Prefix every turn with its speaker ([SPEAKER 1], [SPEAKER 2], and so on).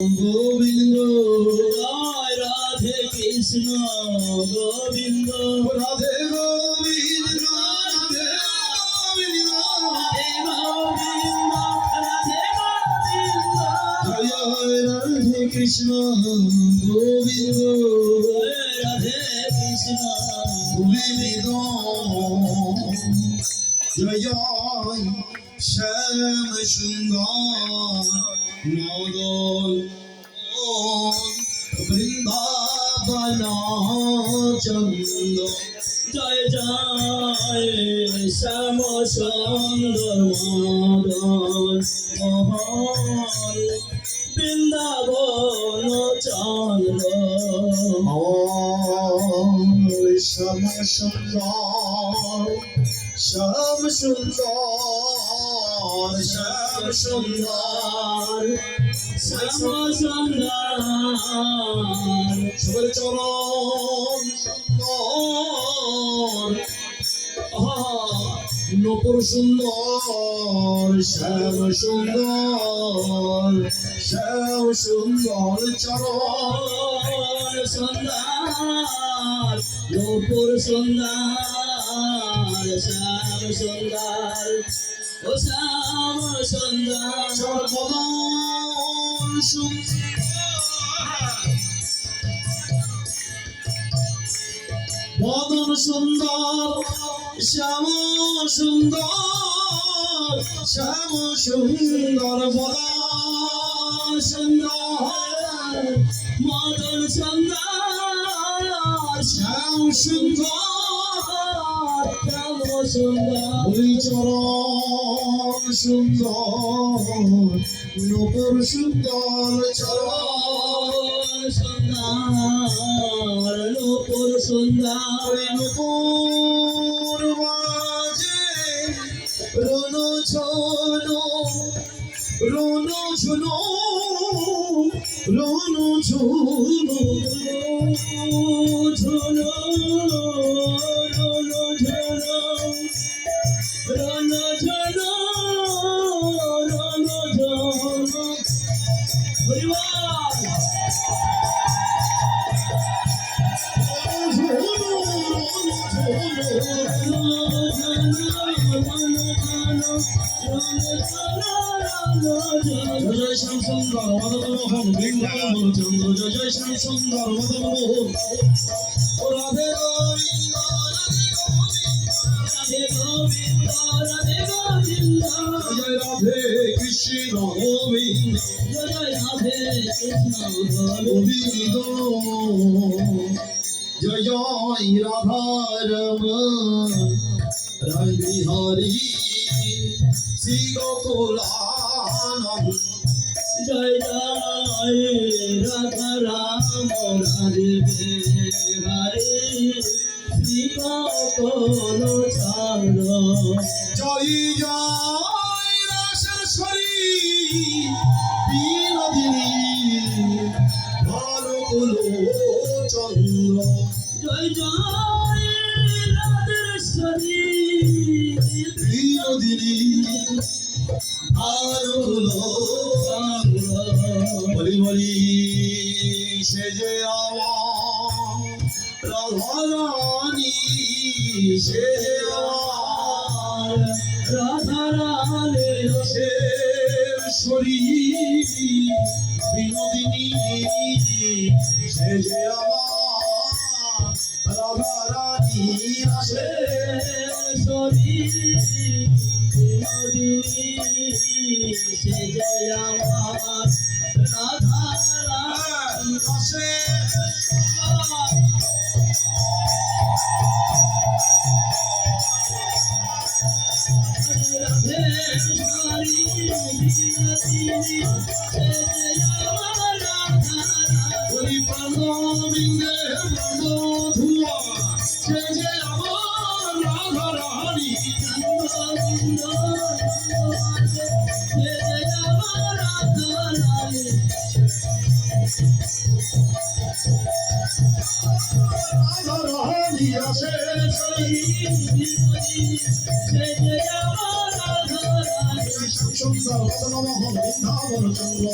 [SPEAKER 1] গোবিন্দ জয় রাধে কৃষ্ণ গোবিন্দ
[SPEAKER 2] রাধে গোবিন্দ রাধে গোবিন্দ
[SPEAKER 1] রাধে গোবিন্দ রাধে গোবিন্দ
[SPEAKER 2] জয় রাধে কৃষ্ণ গোবিন্দ
[SPEAKER 1] জয় রাধে কৃষ্ণ
[SPEAKER 2] গোবিন্দ জয় জয় শ্যাম সুন্দর মদন বৃন্দাবন চন্দ্র
[SPEAKER 1] জয় জয় শ্যাম সুন্দর মদন বৃন্দাবন চন্দ্র
[SPEAKER 2] শ্যাম সুন্দর শ্যাম সুন্দর শ্যাম সুন্দর
[SPEAKER 1] শ্যাম সুন্দর
[SPEAKER 2] সবার চরণ সুন্দর। নপুর সুন্দর, শ্যাম সুন্দর শ্যাম সুন্দর চরণ
[SPEAKER 1] সুন্দর নূপুর সুন্দর শ্যাম সুন্দর। ও শ্যাম
[SPEAKER 2] চরণ সুন্দর। বদন সুন্দর, শ্যাম সুন্দর শ্যাম সুন্দর বদন সুন্দর।
[SPEAKER 1] মদন সুন্দর,
[SPEAKER 2] শ্যাম সুন্দর। ওই চরণ সুন্দর নপুর সুন্দর চরণ
[SPEAKER 1] সুন্দর নূপুর সুন্দর
[SPEAKER 2] নপুর মাঝে রনো ছোনো রনো ছোনো রনো ছোনো
[SPEAKER 1] ঝুলো
[SPEAKER 2] জয় শ্যাম সুন্দর মদন মোহন বৃন্দাবন, চন্দ্র, জয় জয় শ্যাম সুন্দর মদন মোহন ও রাধে গোবিন্দ, রাধে জয় রাধে
[SPEAKER 1] জয় রাধে।
[SPEAKER 2] শ্রী গোকুলানন্দ
[SPEAKER 1] জয় জয় রাধা রাম, রাধে বিহারে শিব কোন চন্দ্র
[SPEAKER 2] জয় জয় রাসেশ্বরী বিনোদিনী ভারকুল চন্দ্র বলি বলি সে যে রাধারানী, সে যে আমার
[SPEAKER 1] রাধা
[SPEAKER 2] সে শরী বিনোদিনী সে
[SPEAKER 1] সরি বিনোদিনী সে জয় আমার রাধা রাম
[SPEAKER 2] আসে
[SPEAKER 1] রাধে
[SPEAKER 2] সুন্দর বদন মোহন বৃন্দাবন চন্দ্র